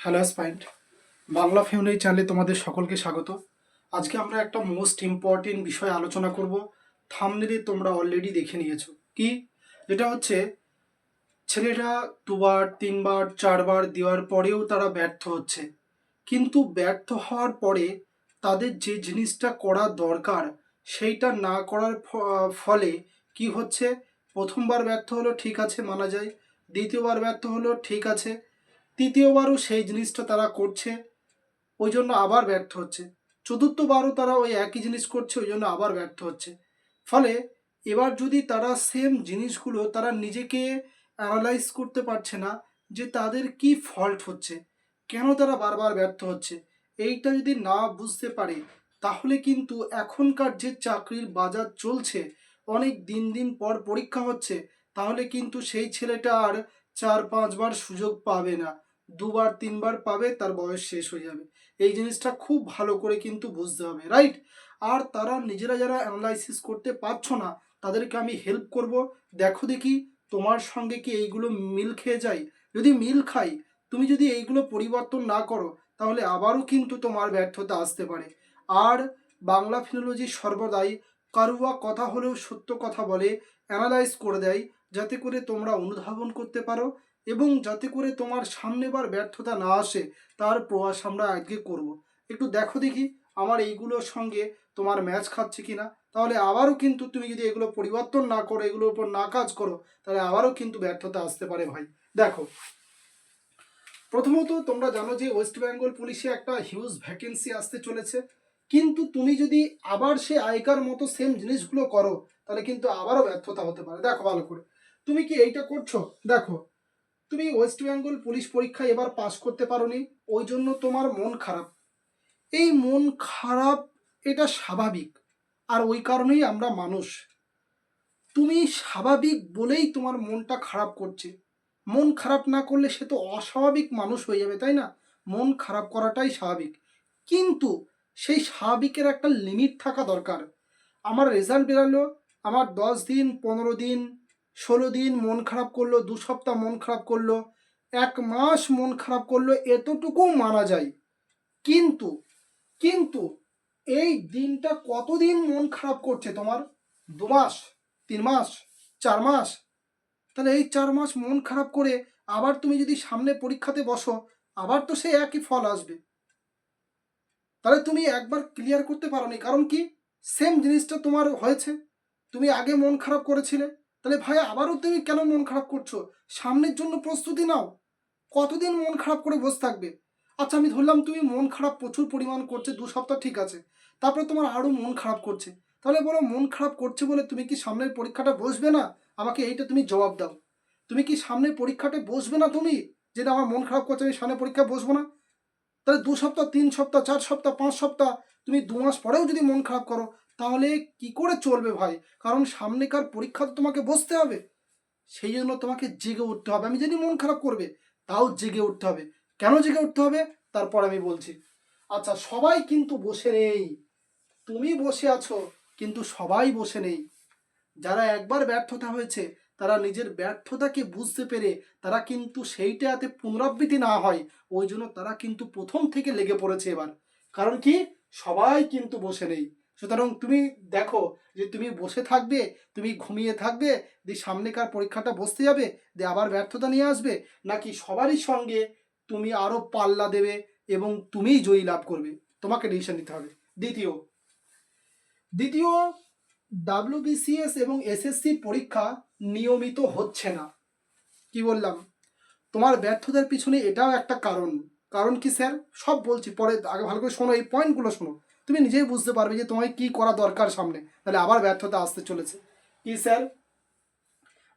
Hello স্পাইন্ট Bangla family চ্যানেলে তোমাদের সকলকে স্বাগত। আজকে আমরা একটা মোস্ট ইম্পর্টেন্ট বিষয় আলোচনা করব। থামনেলে তোমরা অলরেডি দেখে নিয়েছো। কি? যেটা হচ্ছে ছেলেরা দুবার, তিনবার, চারবার দেওয়ার পরেও তারা ব্যর্থ হচ্ছে। কিন্তু ব্যর্থ হওয়ার পরে তাদের যে জিনিসটা করা দরকার, সেইটা না করার ফলে কি হচ্ছে? প্রথমবার ব্যর্থ হলো, ঠিক আছে, মানা যায়। দ্বিতীয়বার ব্যর্থ হলো, ঠিক আছে। তৃতীয়বারও সেই জিনিসটা তারা করছে, ওই জন্য আবার ব্যর্থ হচ্ছে। চতুর্থবারও তারা ওই একই জিনিস করছে, ওই জন্য আবার ব্যর্থ হচ্ছে। ফলে এবার যদি তারা সেম জিনিসগুলো তারা নিজেকে অ্যানালাইজ করতে পারছে না যে তাদের কি ফল্ট হচ্ছে, কেন তারা বারবার ব্যর্থ হচ্ছে, এইটা যদি না বুঝতে পারে, তাহলে কিন্তু এখনকার যে চাকরির বাজার চলছে, অনেক দিন দিন পর পরীক্ষা হচ্ছে, তাহলে কিন্তু সেই ছেলেটা আর চার পাঁচবার সুযোগ পাবে না। দুবার, তিনবার পাবে, তার বয়স শেষ হয়ে যাবে। এই জিনিসটা খুব ভালো করে কিন্তু বুঝতে হবে রাইট আর তারা নিজেরা যারা অ্যানালাইসিস করতে পারছ না, তাদেরকে আমি হেল্প করব। দেখো দেখি তোমার সঙ্গে কি এইগুলো মিল খেয়ে যায়। যদি মিল খাই, তুমি যদি এইগুলো পরিবর্তন না করো, তাহলে আবারও কিন্তু তোমার ব্যর্থতা আসতে পারে। আর বাংলা ফিনোলজি সর্বদাই কারুয়া কথা হলেও সত্য কথা বলে অ্যানালাইজ করে দেয়, যাতে করে তোমরা অনুধাবন করতে পারো। এবং যাতে করে তোমার সামনেবার ব্যর্থতা না আসে, তার প্রয়াস আমরা আজকে করব। একটু দেখো দেখি আমার এইগুলোর সঙ্গে তোমার ম্যাচ খাচ্ছে কিনা। তাহলে আবারও কিন্তু তুমি যদি এগুলো পরিবর্তন না করো, এগুলোর উপর না কাজ করো, তাহলে আবারও কিন্তু ব্যর্থতা আসতে পারে ভাই। দেখো, প্রথমত তোমরা জানো যে ওয়েস্ট বেঙ্গল পুলিশে একটা হিউজ ভ্যাকেন্সি আসতে চলেছে। কিন্তু তুমি যদি আবার সে আয়কার মতো সেম জিনিসগুলো করো, তাহলে কিন্তু আবারও ব্যর্থতা হতে পারে। দেখো ভালো করে, তুমি কি এইটা করছ? দেখো তুমি ওয়েস্ট বেঙ্গল পুলিশ পরীক্ষায় এবার পাশ করতে পারোনি, ওই জন্য তোমার মন খারাপ। এই মন খারাপ, এটা স্বাভাবিক, আর ওই কারণেই আমরা মানুষ। তুমি স্বাভাবিক বলেই তোমার মনটা খারাপ করছে। মন খারাপ না করলে সে তো অস্বাভাবিক মানুষ হয়ে যাবে, তাই না? মন খারাপ করাটাই স্বাভাবিক। কিন্তু সেই স্বাভাবিকের একটা লিমিট থাকা দরকার। আমার রেজাল্ট বেরালো, আমার দশ দিন, পনেরো দিন ষোলো দিন মন খারাপ করল, দু সপ্তাহ মন খারাপ করল, এক মাস মন খারাপ করল, এতটুকু মারা যায়। কিন্তু কিন্তু এই দিনটা কতদিন মন খারাপ করছে তোমার? দু মাস, তিন মাস, চার মাস? তাহলে এই চার মাস মন খারাপ করে আবার তুমি যদি সামনে পরীক্ষাতে বসো, আবার তো সেই একই ফল আসবে। তাহলে তুমি একবার ক্লিয়ার করতে পারোনি, কারণ কি? সেম জিনিসটা তোমার হয়েছে। তুমি আগে মন খারাপ করেছিলে তাহলে ভাই, আবারও তুমি কেন মন খারাপ করছ? সামনের জন্য প্রস্তুতি নাও। কতদিন মন খারাপ করে বসে থাকবে? আচ্ছা আমি ধরলাম তুমি মন খারাপ প্রচুর পরিমাণ করছে, দু সপ্তাহ ঠিক আছে। তারপরে তোমার আরও মন খারাপ করছে। তাহলে বলো, মন খারাপ করছে বলে তুমি কি সামনের পরীক্ষাটা বসবে না? আমাকে এইটা তুমি জবাব দাও। তুমি কি সামনের পরীক্ষাটা বসবে না তুমি? যেটা আমার মন খারাপ করছে, আমি সামনের পরীক্ষায় বসবো না? তাহলে দু সপ্তাহ, তিন সপ্তাহ, চার সপ্তাহ, পাঁচ সপ্তাহ, তুমি দু মাস পরেও যদি মন খারাপ করো তাহলে কি করে চলবে ভাই? কারণ সামনেকার পরীক্ষা তো তোমাকে বসতে হবে। সেই জন্য তোমাকে জেগে উঠতে হবে। আমি জানি মন খারাপ করবে, তাও জেগে উঠতে হবে। কেন জেগে উঠতে হবে? তারপর আমি বলছি। আচ্ছা সবাই কিন্তু বসে নেই। তুমি বসে আছো, কিন্তু সবাই বসে নেই। যারা একবার ব্যর্থতা হয়েছে, তারা নিজের ব্যর্থতাকে বুঝতে পেরে তারা কিন্তু সেইটা যাতে পুনরাবৃত্তি না হয়, ওই জন্য তারা কিন্তু প্রথম থেকে লেগে পড়েছে এবার। কারণ কি? সবাই কিন্তু বসে নেই। সুতরাং তুমি দেখো যে তুমি বসে থাকবে, তুমি ঘুমিয়ে থাকবে দিয়ে সামনেকার পরীক্ষাটা বসতে যাবে দিয়ে আবার ব্যর্থতা নিয়ে আসবে, নাকি সবারই সঙ্গে তুমি আরও পাল্লা দেবে এবং তুমিই জয়ী লাভ করবে? তোমাকে ডিসিশন নিতে হবে। দ্বিতীয় দ্বিতীয় ডাব্লিউবিসিএস এবং এসএসসি পরীক্ষা নিয়মিত হচ্ছে না। কি বললাম? তোমার ব্যর্থতার পিছনে এটাও একটা কারণ। কারণ কি স্যার? সব বলছি, পরে আগে ভালো করে শোনো, এই পয়েন্টগুলো শোনো। তুমি নিজেই বুঝতে পারবে যে তোমায় কি করা দরকার সামনে। তাহলে আবার ব্যর্থতা আসতে চলেছে। কি স্যার?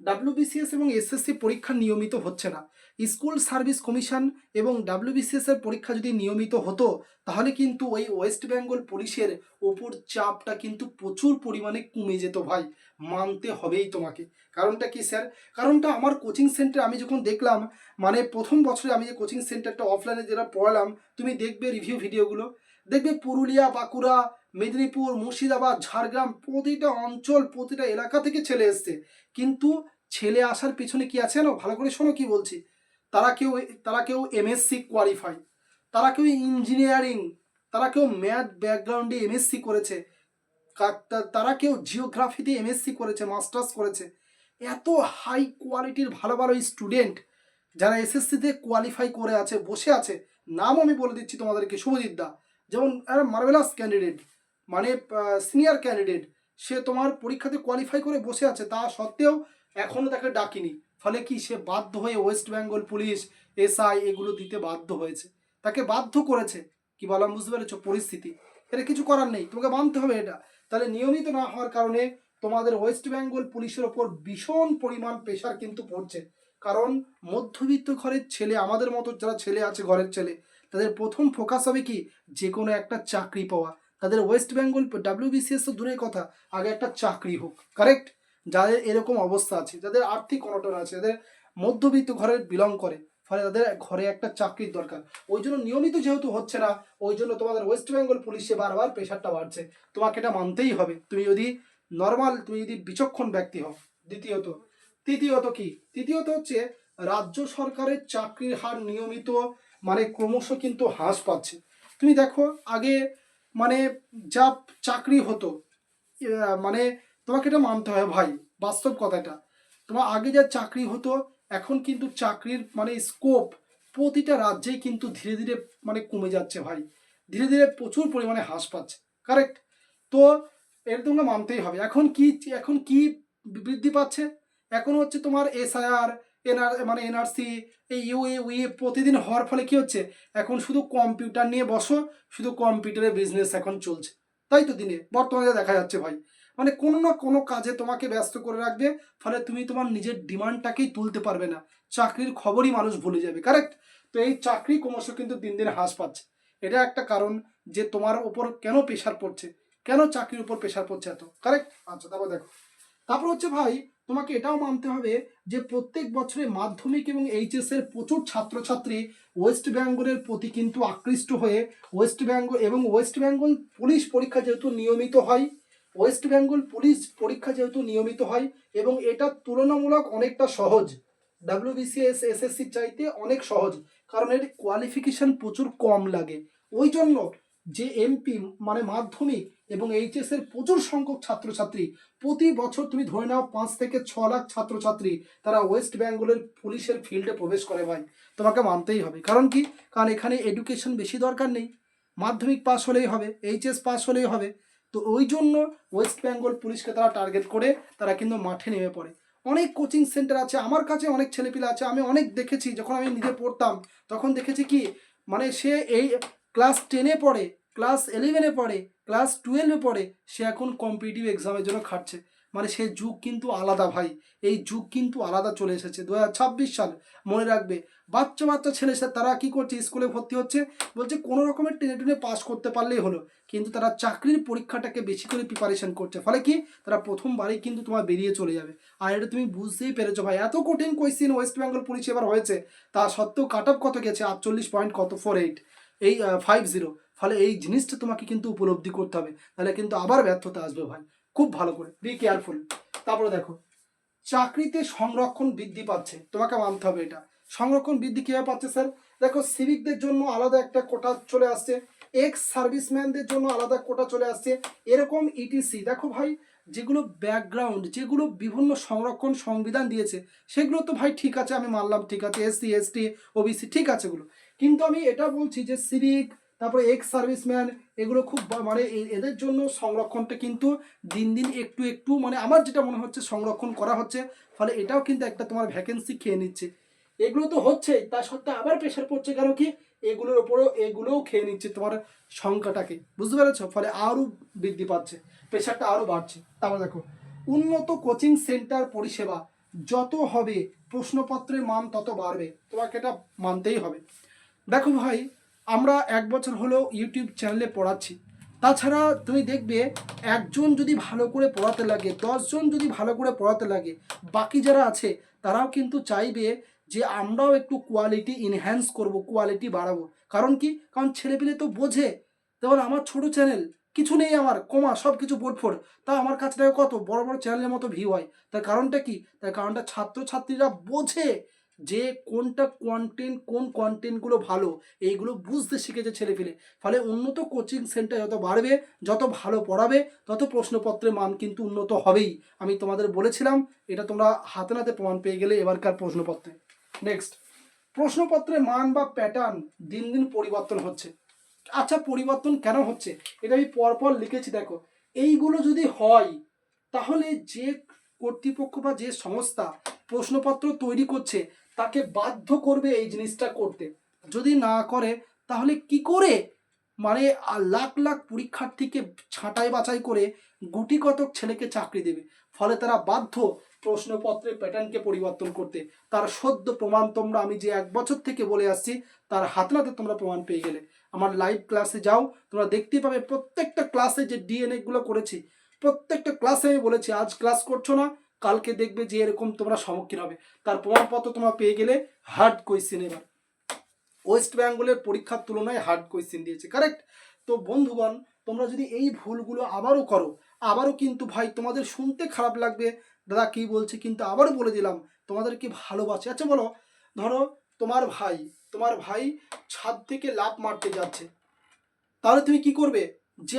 ডাব্লিউবিসিএস এবং এসএসসি পরীক্ষা নিয়মিত হচ্ছে না। স্কুল সার্ভিস কমিশন এবং ডাব্লিউবিসিএস এর পরীক্ষা যদি নিয়মিত হতো, তাহলে কিন্তু ওই ওয়েস্ট বেঙ্গল পুলিশের ওপর চাপটা কিন্তু প্রচুর পরিমাণে কমে যেত ভাই। মানতে হবেই তোমাকে। কারণটা কি স্যার? কারণটা আমার কোচিং সেন্টার আমি যখন দেখলাম মানে প্রথম বছরে আমি যে কোচিং সেন্টারটা অফলাইনে যেটা পড়ালাম, তুমি দেখবে রিভিউ ভিডিওগুলো দেখবে পুরুলিয়া, বাঁকুড়া, মেদিনীপুর, মুর্শিদাবাদ, ঝাড়গ্রাম প্রতিটা অঞ্চল, প্রতিটা এলাকা থেকে ছেলে এসছে। কিন্তু ছেলে আসার পিছনে কি আছে না ভালো করে শোনো কি বলছি। তারা কেউ তারা কেউ এমএসসি কোয়ালিফাই তারা কেউ ইঞ্জিনিয়ারিং তারা কেউ ম্যাথ ব্যাকগ্রাউন্ডে এমএসসি করেছে তারা কেউ জিওগ্রাফিতে এমএসসি করেছে মাস্টার্স করেছে। এত হাই কোয়ালিটির ভালো ভালো স্টুডেন্ট যারা এসএসসিতে কোয়ালিফাই করে আছে, বসে আছে নাম আমি বলে দিচ্ছি তোমাদেরকে, শুভজিৎ দা। যেমন মার্ভেলাস ক্যান্ডিডেট মানে সিনিয়র ক্যান্ডিডেট সে তোমার পরীক্ষাতে কোয়ালিফাই করে বসে আছে, তা সত্ত্বেও এখনও তাকে ডাকিনি। ফলে কি সে বাধ্য হয়ে ওয়েস্ট বেঙ্গল পুলিশ এসআই এগুলো দিতে বাধ্য হয়েছে। তাকে বাধ্য করেছে, কি বললাম বুঝতে পেরেছ? পরিস্থিতি। এটা কিছু করার নেই, তোমাকে মানতে হবে এটা। তাহলে নিয়মিত না হওয়ার কারণে তোমাদের ওয়েস্ট বেঙ্গল পুলিশের ওপর ভীষণ পরিমাণ প্রেশার কিন্তু পড়ছে। কারণ মধ্যবিত্ত ঘরের ছেলে, আমাদের মতো যারা ছেলে আছে, ঘরের ছেলে তাদের প্রথম ফোকাস হবে কি? যে কোনো একটা চাকরি পাওয়া। তাদের ওয়েস্ট বেঙ্গল ডাব্লিউবিসিএস তো দূরের কথা, আগে একটা চাকরি হোক। কারেক্ট যাদের এরকম অবস্থা আছে, যাদের আর্থিক অনটন আছে, যাদের মধ্যবিত্ত ঘরের বিলং করে, ফলে তাদের ঘরে একটা চাকরির দরকার। ওই জন্য নিয়মিত যেহেতু হচ্ছে না, ওই জন্য তোমাদের ওয়েস্ট বেঙ্গল পুলিশে বারবার প্রেশারটা বাড়ছে। তোমাকে এটা মানতেই হবে। তুমি যদি নর্মাল তুমি যদি বিচক্ষণ ব্যক্তি হও, দ্বিতীয়ত। তৃতীয়ত কি? তৃতীয়ত হচ্ছে রাজ্য সরকারের চাকরির হার নিয়মিত মানে ক্রমশ কিন্তু হ্রাস পাচ্ছে। তুমি দেখো, আগে মানে যা চাকরি হতো মানে তোমাকে এটা মানতে হয় ভাই, বাস্তব কথাটা। তোমার আগে যা চাকরি হতো, এখন কিন্তু চাকরির মানে স্কোপ প্রতিটা রাজ্যেই কিন্তু ধীরে ধীরে মানে কমে যাচ্ছে ভাই। ধীরে ধীরে প্রচুর পরিমাণে হ্রাস পাচ্ছে। কারেক্ট তো এর তোমরা মানতেই হবে। এখন কি এখন কি বৃদ্ধি পাচ্ছে? এখন হচ্ছে তোমার এসআইআর এনআর মানে এনআরসি, এই ইউএ উইএ প্রতিদিন হওয়ার ফলে কি হচ্ছে? এখন শুধু কম্পিউটার নিয়ে বসো, শুধু কম্পিউটারের বিজনেস এখন চলছে। তাই তো দিনে, বর্তমানে দেখা যাচ্ছে ভাই। মানে কোনো না কোনো কাজে তোমাকে ব্যস্ত করে রাখবে, ফলে তুমি তোমার নিজের ডিমান্ডটাকেই তুলতে পারবে না। চাকরির খবরই মানুষ ভুলে যাবে কারেক্ট তো এই চাকরি ক্রমশ কিন্তু দিন দিন হ্রাস পাচ্ছে। এটা একটা কারণ যে তোমার ওপর কেন প্রেশার পড়ছে? কেন চাকরির উপর প্রেশার পড়ছে এত? কারেক্ট আচ্ছা তারপর দেখো। তারপর হচ্ছে ভাই তোমাকে এটাও মানতে হবে যে প্রত্যেক বছরে মাধ্যমিক এবং এইচএস এর প্রচুর ছাত্রছাত্রী ওয়েস্ট বেঙ্গলের প্রতি কিন্তু আকৃষ্ট হয়ে ওয়েস্ট বেঙ্গল এবং ওয়েস্ট বেঙ্গল পুলিশ পরীক্ষা যেহেতু নিয়মিত হয় ওয়েস্ট বেঙ্গল পুলিশ পরীক্ষা যেহেতু নিয়মিত হয় এবং এটা তুলনামূলক অনেকটা সহজ। ডাব্লিউবিসিএস এসএসসির চাইতে অনেক সহজ, কারণ এর কোয়ালিফিকেশন প্রচুর কম লাগে। ওই জন্য যে এমপি মানে মাধ্যমিক এবং এইচএস এর প্রচুর সংখ্যক ছাত্রছাত্রী। প্রতি বছর তুমি ধরে নাও পাঁচ থেকে ছ লাখ ছাত্রছাত্রী তারা ওয়েস্ট বেঙ্গলের পুলিশের ফিল্ডে প্রবেশ করে ভাই। তোমাকে মানতেই হবে। কারণ কি? কারণ এখানে এডুকেশন বেশি দরকার নেই। মাধ্যমিক পাস হলেই হবে এইচএস পাস হলেই হবে। তো ওই জন্য ওয়েস্ট বেঙ্গল পুলিশকে তারা টার্গেট করে তারা কিন্তু মাঠে নেমে পড়ে। অনেক কোচিং সেন্টার আছে, আমার কাছে অনেক ছেলেপিলে আছে, আমি অনেক দেখেছি, যখন আমি নিজে পড়তাম, তখন দেখেছি কি? মানে সে এই ক্লাস টেনে পড়ে ক্লাস ইলেভেনে পড়ে, ক্লাস টুয়েলভে পড়ে, সে এখন কম্পিটিটিভ এক্সামের জন্য খাটছে। মানে সে যুগ কিন্তু আলাদা ভাই। এই যুগ কিন্তু আলাদা চলে এসেছে। দু হাজার ছাব্বিশ সাল, মনে রাখবে। বাচ্চা বাচ্চা ছেলে তারা কি করছে? স্কুলে ভর্তি হচ্ছে। বলছে কোনো রকমের টেনে টেনে পাস করতে পারলেই হলো। কিন্তু তারা চাকরির পরীক্ষাটাকে বেশি করে প্রিপারেশন করছে। ফলে কি? তারা প্রথমবারই কিন্তু তোমার বেরিয়ে চলে যাবে। আর এটা তুমি বুঝতেই পেরেছ ভাই। এত কঠিন কোয়েশ্চেন ওয়েস্ট বেঙ্গল পুলিশ এবার হয়েছে। তা সত্ত্বেও কাট অফ কত গেছে? আটচল্লিশ পয়েন্ট কত? ফোর এইট এই ফাইভ জিরো ফলে এই জিনিসটা তোমাকে কিন্তু উপলব্ধি করতে হবে। তাহলে কিন্তু আবার ব্যর্থতা আসবে ভাই। খুব ভালো করে। বি কেয়ারফুল তারপরে দেখো, চাকরিতে সংরক্ষণ বৃদ্ধি পাচ্ছে। তোমাকে মানতে হবে এটা। সংরক্ষণ বৃদ্ধি কীভাবে পাচ্ছে স্যার দেখো সিভিকদের জন্য আলাদা একটা কোটা চলে আসছে। এক্স সার্ভিসম্যানদের জন্য আলাদা কোটা চলে আসছে। এরকম ইটিসি দেখো ভাই, যেগুলো ব্যাকগ্রাউন্ড যেগুলো বিভিন্ন সংরক্ষণ সংবিধান দিয়েছে, সেগুলো তো ভাই ঠিক আছে, আমি মানলাম, ঠিক আছে এসসি এসটি ওবিসি ঠিক আছে এগুলো। কিন্তু আমি এটা বলছি যে সিভিক তারপরে এক্স সার্ভিসম্যান এগুলো খুব মানে এদের জন্য সংরক্ষণটা কিন্তু দিন দিন একটু একটু মানে আমার যেটা মনে হচ্ছে সংরক্ষণ করা হচ্ছে। ফলে এটাও কিন্তু একটা তোমার ভ্যাকেন্সি খেয়ে নিচ্ছে। এগুলো তো হচ্ছেই, তা সত্ত্বেও আবার প্রেশার পড়ছে কারণ কি? এগুলোর ওপরও এগুলোও খেয়ে নিচ্ছে তোমার সংখ্যাটাকে। বুঝতে পেরেছ? ফলে আরও বৃদ্ধি পাচ্ছে প্রেশারটা আরও বাড়ছে। তারপর দেখো, উন্নত কোচিং সেন্টার পরিষেবা যত হবে, প্রশ্নপত্রের মান তত বাড়বে। তোমাকে এটা মানতেই হবে। দেখো ভাই আমরা এক বছর হলো ইউটিউব চ্যানেলে পড়াচ্ছি। তাছাড়া তুমি দেখবে একজন যদি ভালো করে পড়াতে লাগে, দশজন যদি ভালো করে পড়াতে লাগে, বাকি যারা আছে, তারাও কিন্তু চাইবে যে আমরাও একটু কোয়ালিটি ইনহ্যান্স করব কোয়ালিটি বাড়াবো। কারণ কি? কারণ ছেলেপিলে তো বোঝে। যেমন আমার ছোট চ্যানেল কিছু নেই আমার, কমা সব কিছু বোটফোর তা আমার কাছে কত বড় বড় চ্যানেলের মতো ভিউ হয়। তার কারণটা কি? তার কারণটা ছাত্রছাত্রীরা বোঝে। যে কোনটা কন্টেন্ট কোন কন্টেন্টগুলো ভালো, এইগুলো বুঝতে শিখেছে ছেলে ফেলে ফলে উন্নত কোচিং সেন্টার যত বাড়বে, যত ভালো পড়াবে, তত প্রশ্নপত্রের মান কিন্তু উন্নত হবেই। আমি তোমাদের বলেছিলাম, এটা তোমরা হাতে নাতে প্রমাণ পেয়ে গেলে এবারকার প্রশ্নপত্রে। নেক্সট প্রশ্নপত্রের মান বা প্যাটার্ন দিন দিন পরিবর্তন হচ্ছে। আচ্ছা পরিবর্তন কেন হচ্ছে? এটা আমি পরপর লিখেছি, দেখো। এইগুলো যদি হয়, তাহলে যে কর্তৃপক্ষ বা যে সংস্থা প্রশ্নপত্র তৈরি করছে, তাকে বাধ্য করবে এই জিনিসটা করতে। যদি না করে, তাহলে কি করে? মানে লাখ লাখ পরীক্ষার্থীকে ছাঁটাই বাছাই করে গুটি কতক ছেলেকে চাকরি দেবে। ফলে তারা বাধ্য প্রশ্নপত্রের প্যাটার্নকে পরিবর্তন করতে। তার সদ্য প্রমাণ তোমরা, আমি যে এক বছর থেকে বলে আসছি, তার হাতনাতে তোমরা প্রমাণ পেয়ে গেলে। আমার লাইভ ক্লাসে যাও, তোমরা দেখতেই পাবে প্রত্যেকটা ক্লাসে যে ডিএনএ গুলো করেছি প্রত্যেকটা ক্লাসে আমি বলেছি, আজ ক্লাস করছ না, কালকে দেখবে যে এরকম তোমরা সম্মুখীন হবে। তার প্রমাণপত্র তোমরা পেয়ে গেলে হার্ড কোয়েশ্চেন এবার। ওয়েস্ট বেঙ্গলের পরীক্ষার তুলনায় হার্ড কোয়েশ্চেন দিয়েছে কারেক্ট তো বন্ধুগণ, তোমরা যদি এই ভুলগুলো আবারও করো, আবারও কিন্তু ভাই তোমাদের শুনতে খারাপ লাগবে। দাদা কি বলছে কিন্তু আবারও বলে দিলাম, তোমাদেরকে ভালোবাসে। আচ্ছা বলো, ধরো তোমার ভাই তোমার ভাই ছাদ থেকে লাফ মারতে যাচ্ছে। তাহলে তুমি কি করবে? যে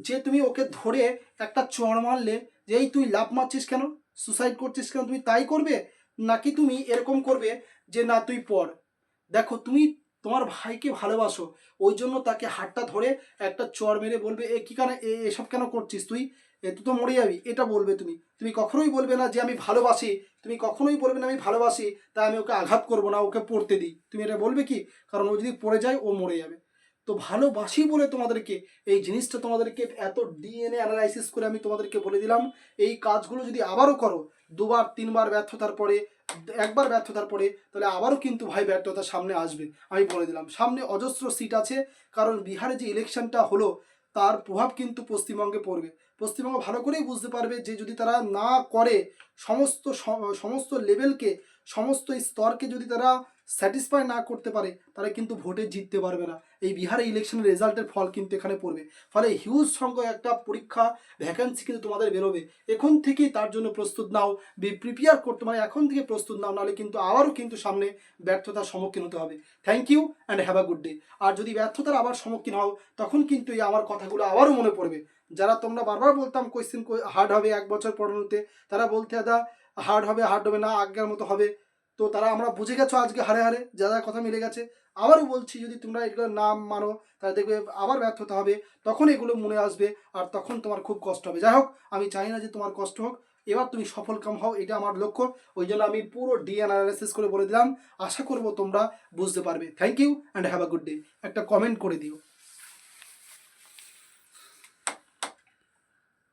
যে তুমি ওকে ধরে একটা চড় মারলে যে, এই তুই লাফ মারছিস কেন? সুসাইড করছিস কেন? তুমি তাই করবে? নাকি তুমি এরকম করবে যে, না, তুই পড়। দেখো, তুমি তোমার ভাইকে ভালোবাসো, ওই জন্য তাকে হাতটা ধরে একটা চড় মেরে বলবে, এ, কি কেন এসব কেন করছিস তুই? এ, তুই তো মরে যাবি। এটা বলবে তুমি। তুমি কখনোই বলবে না যে, আমি ভালোবাসি। তুমি কখনোই বলবে না, আমি ভালোবাসি, তাই আমি ওকে আঘাত করব না, ওকে পড়তে দিই। তুমি এটা বলবে কি? কারণ ও যদি পড়ে যায়, ও মরে যাবে। তো ভালোবাসি বলে তোমাদেরকে, এই জিনিসটা তোমাদেরকে এত ডিএনএ অ্যানালাইসিস করে আমি তোমাদেরকে বলে দিলাম। এই কাজগুলো যদি আবারও করো, দুবার, তিনবার ব্যর্থতার পরে, একবার ব্যর্থতার পরে, তাহলে আবারও কিন্তু ভাই ব্যর্থতা সামনে আসবে, আমি বলে দিলাম। সামনে অজস্র সিট আছে, কারণ বিহারে যে ইলেকশনটা হলো, তার প্রভাব কিন্তু পশ্চিমবঙ্গে পড়বে। পশ্চিমবঙ্গ ভালো করেই বুঝতে পারবে যে যদি তারা না করে, সমস্ত সমস্ত লেভেলকে সমস্ত স্তরকে যদি তারা স্যাটিসফাই না করতে পারে, তারা কিন্তু ভোটে জিততে পারবে না। এই বিহারে ইলেকশনের রেজাল্টের ফল কিন্তু এখানে পড়বে। ফলে হিউজ সংখ্যক একটা পরীক্ষা ভ্যাকেন্সি কিন্তু তোমাদের বেরোবে। এখন থেকেই তার জন্য প্রস্তুত নাও প্রিপেয়ার করতে মানে এখন থেকে প্রস্তুত নাও, নাহলে কিন্তু আবারও কিন্তু সামনে ব্যর্থতার সম্মুখীন হতে হবে। Thank you and have a good day আর যদি ব্যর্থতার আবার সম্মুখীন হও, তখন কিন্তু এই আমার কথাগুলো আবারও মনে পড়বে। যারা তোমরা বারবার বলতাম কোয়েশ্চেন হার্ড হবে, এক বছর পড়ানোতে, তারা বলতে দাদা হার্ড হবে হার্ড হবে না আগের মতো হবে। তো তারা আমরা বুঝে গেছো আজকে হারে হারে, যা যা কথা মিলে গেছে। আবারও বলছি, যদি তোমরা এগুলো নাম মানো, তাহলে দেখবে আবার ব্যর্থতা হবে। তখন এগুলো মনে আসবে আর তখন তোমার খুব কষ্ট হবে। যাই হোক, আমি চাই না যে তোমার কষ্ট হোক, এবার তুমি সফল কাম হও, এটা আমার লক্ষ্য। ওই জন্য আমি পুরো ডিএন অ্যানালাইসিস করে বলে দিলাম। আশা করব তোমরা বুঝতে পারবে। Thank you and have a good day একটা কমেন্ট করে দিও।